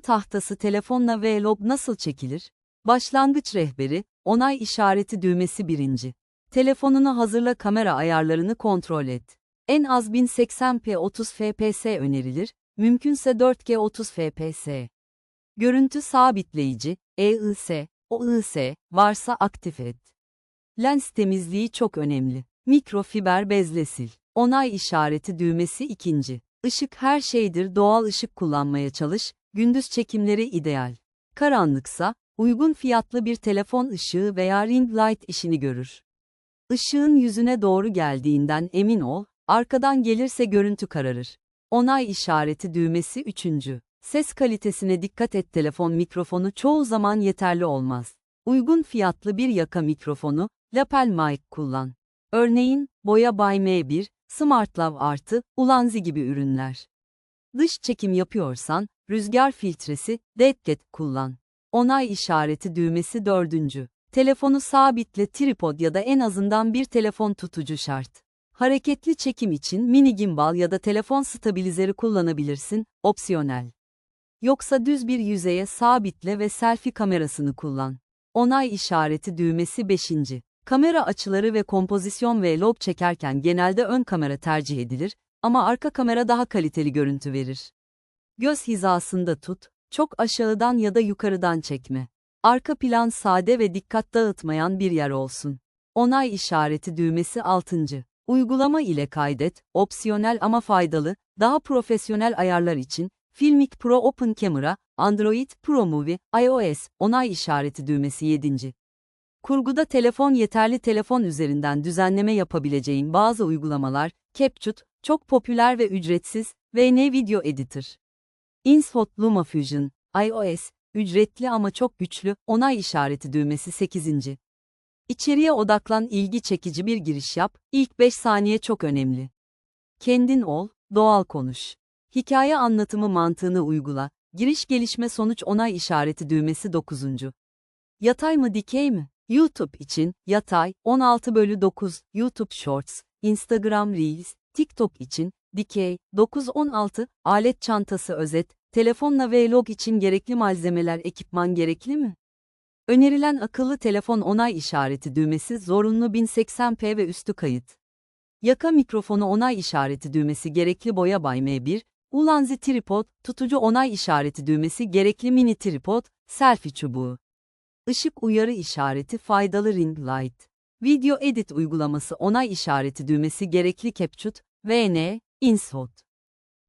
Tahtası telefonla vlog nasıl çekilir? Başlangıç rehberi, onay işareti düğmesi birinci. Telefonunu hazırla kamera ayarlarını kontrol et. En az 1080p 30 fps önerilir, mümkünse 4K 30 fps. Görüntü sabitleyici, EIS, OIS, varsa aktif et. Lens temizliği çok önemli. Mikrofiber bezle sil. Onay işareti düğmesi ikinci. Işık her şeydir doğal ışık kullanmaya çalış, gündüz çekimleri ideal. Karanlıksa, uygun fiyatlı bir telefon ışığı veya ring light işini görür. Işığın yüzüne doğru geldiğinden emin ol, arkadan gelirse görüntü kararır. Onay işareti düğmesi üçüncü. Ses kalitesine dikkat et telefon mikrofonu çoğu zaman yeterli olmaz. Uygun fiyatlı bir yaka mikrofonu, lapel mic kullan. Örneğin, Boya by M1, SmartLav artı, Ulanzi gibi ürünler. Dış çekim yapıyorsan, rüzgar filtresi, DeadCat kullan. Onay işareti düğmesi dördüncü. Telefonu sabitle tripod ya da en azından bir telefon tutucu şart. Hareketli çekim için mini gimbal ya da telefon stabilizeri kullanabilirsin, opsiyonel. Yoksa düz bir yüzeye sabitle ve selfie kamerasını kullan. Onay işareti düğmesi 5. Kamera açıları ve kompozisyon vlog çekerken genelde ön kamera tercih edilir ama arka kamera daha kaliteli görüntü verir. Göz hizasında tut, çok aşağıdan ya da yukarıdan çekme. Arka plan sade ve dikkat dağıtmayan bir yer olsun. Onay işareti düğmesi 6. Uygulama ile kaydet, opsiyonel ama faydalı, daha profesyonel ayarlar için, Filmic Pro Open Camera, Android Pro Movie, iOS, onay işareti düğmesi 7. Kurguda telefon yeterli telefon üzerinden düzenleme yapabileceğin bazı uygulamalar, CapCut, çok popüler ve ücretsiz, VN Video Editor. InShot LumaFusion, iOS, ücretli ama çok güçlü, onay işareti düğmesi 8. İçeriye odaklan ilgi çekici bir giriş yap, ilk 5 saniye çok önemli. Kendin ol, doğal konuş. Hikaye anlatımı mantığını uygula, giriş gelişme sonuç onay işareti düğmesi 9. Yatay mı dikey mi? YouTube için, yatay, 16 bölü 9, YouTube Shorts, Instagram Reels, TikTok için, dikey, 9-16, alet çantası özet, telefonla vlog için gerekli malzemeler ekipman gerekli mi? Önerilen akıllı telefon onay işareti düğmesi zorunlu 1080p ve üstü kayıt. Yaka mikrofonu onay işareti düğmesi gerekli boya bay M1, Ulanzi tripod, tutucu onay işareti düğmesi gerekli mini tripod, selfie çubuğu. Işık uyarı işareti faydalı ring light. Video edit uygulaması onay işareti düğmesi gerekli CapCut, VN, InShot.